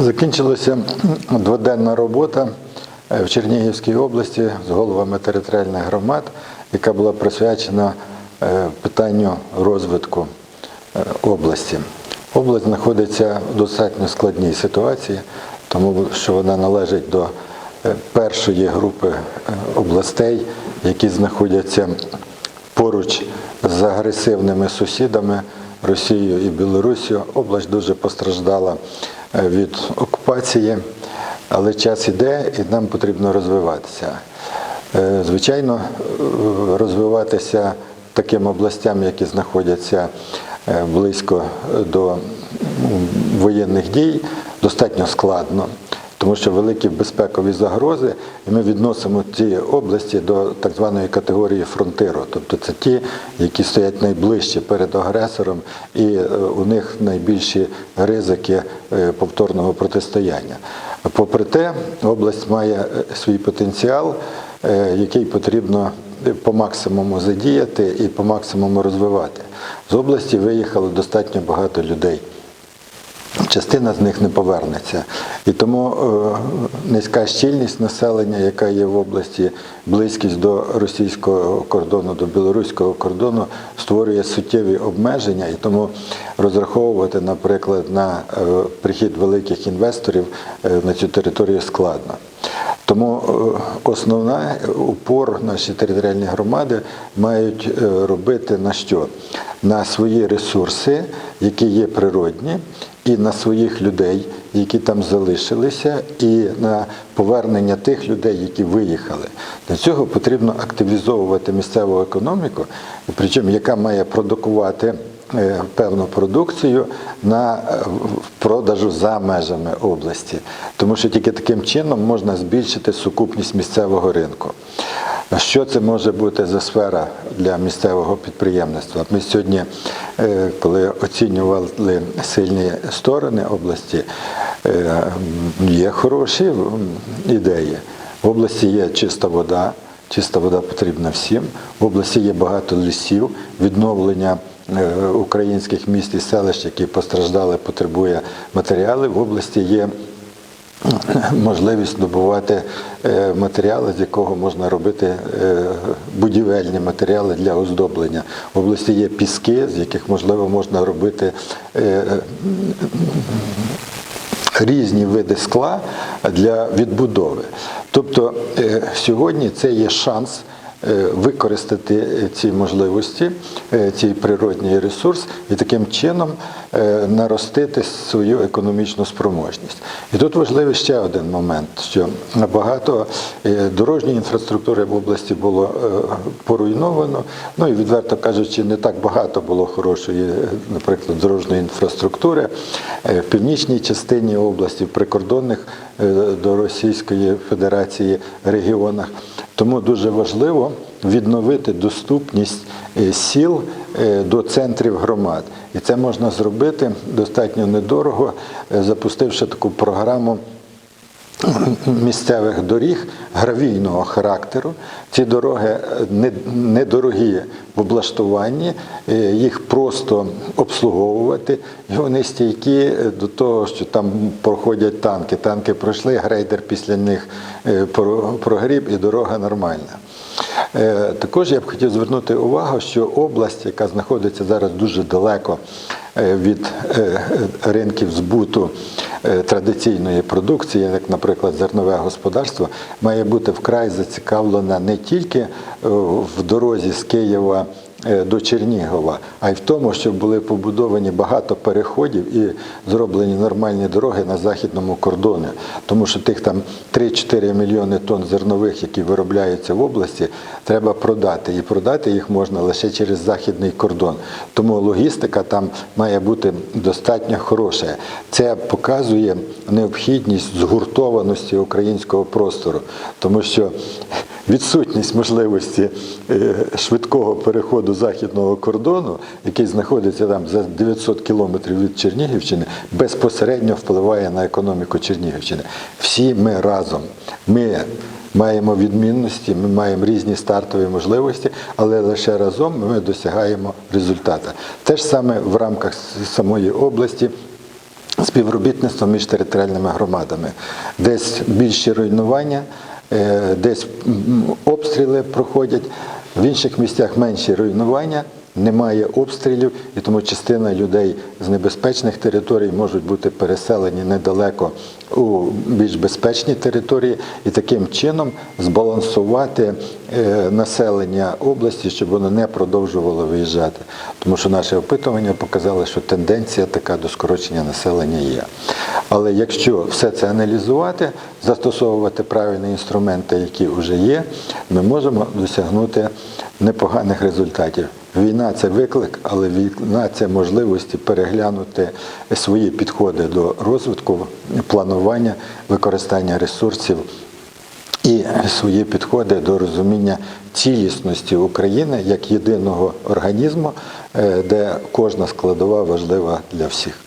Закінчилася дводенна робота е, в Чернігівській області з головами територіальних громад, яка була присвячена е, питанню розвитку е, області. Область знаходиться в достатньо складній ситуації, тому що вона належить до першої групи областей, які знаходяться поруч з агресивними сусідами Росією і Білоруссю. Область дуже постраждала від окупації, але час іде і нам потрібно розвиватися. Е, Звичайно, е, розвиватися таким областям, які знаходяться е, близько до воєнних дій, достатньо складно тому що великі безпекові загрози, і ми відносимо ці області до так званої категорії фронтиру, тобто це ті, які стоять найближче перед агресором, і е, у них найбільші ризики е, повторного протистояння. Попри те, область має е, свій потенціал, який потрібно по максимуму задіяти і по максимуму розвивати. З області виїхало достатньо багато людей. Частина з них не повернеться. І тому е, низька щільність населення, яка є в області, близькість до російського кордону, до білоруського кордону, створює суттєві обмеження, і тому розраховувати, наприклад, на е, прихід великих інвесторів е, на цю територію складно. Тому основна упор наші територіальні громади мають робити на що? На свої ресурси, які є природні, і на своїх людей, які там залишилися, і на повернення тих людей, які виїхали. Для цього потрібно активізовувати місцеву економіку, причому яка має продукувати певну продукцію на е, продажу за межами області, тому що тільки таким чином можна збільшити сукупність місцевого ринку. Що це може бути за сфера для місцевого підприємництва? Ми сьогодні, е, коли оцінювали сильні сторони області, е, є хороші ідеї. В області є чиста вода, чиста вода потрібна всім. В області є багато лісів, відновлення е, українських міст і селищ, які постраждали, потребує матеріалів. В області є можливість добувати е, матеріали, з якого можна робити е, будівельні матеріали для оздоблення. В області є піски, з яких можливо можна робити е, різні види скла для відбудови. Тобто е, сьогодні це є шанс. Е, Використати ці можливості, е, цей природній ресурс і таким чином е, наростити свою економічну спроможність. І тут важливий ще один момент, що багато дорожньої інфраструктури в області було поруйновано. Ну і відверто кажучи, не так багато було хорошої, наприклад, дорожньої інфраструктури в північній частині області, в прикордонних до Російської Федерації регіонах. Тому дуже важливо відновити доступність е, сіл е, до центрів громад. І це можна зробити достатньо недорого, е, запустивши таку програму місцевих доріг гравійного характеру. Ці дороги е, недорогі в облаштуванні, е, їх просто обслуговувати, і вони стійкі е, до того, що там проходять танки. Танки пройшли, грейдер після них прогріб і дорога нормальна. Також я б хотів звернути увагу, що область, яка знаходиться зараз дуже далеко від ринків збуту традиційної продукції, як, наприклад, зернове господарство, має бути вкрай зацікавлена не тільки е, в дорозі з Києва е, до Чернігова, а й в тому, щоб були побудовані багато переходів і зроблені нормальні дороги на західному кордоні. Тому що тих там 3-4 мільйони тонн зернових, які виробляються в області, треба продати. І продати їх можна лише через західний кордон. Тому логістика там має бути достатньо хороша. Це показує необхідність згуртованості українського простору, тому що відсутність можливості е, швидкого переходу західного кордону, який знаходиться там за 900 кілометрів від Чернігівщини, безпосередньо впливає на економіку Чернігівщини. Всі ми разом. Ми маємо відмінності, ми маємо різні стартові можливості, але лише разом ми досягаємо результату. Те ж саме в рамках самої області. співробітництво між територіальними громадами. Десь більші руйнування, десь обстріли проходять, в інших місцях менші руйнування. Немає обстрілів, і тому частина людей з небезпечних територій можуть бути переселені недалеко у більш безпечні території, і таким чином збалансувати е, населення області, щоб воно не продовжувало виїжджати. Тому що наше опитування показало, що тенденція така до скорочення населення є. Але якщо все це аналізувати, застосовувати правильні інструменти, які вже є, ми можемо досягнути непоганих результатів. Війна це виклик, але війна це можливості переглянути свої підходи до розвитку, планування, використання ресурсів і свої підходи до розуміння цілісності України як єдиного організму, е, де кожна складова важлива для всіх.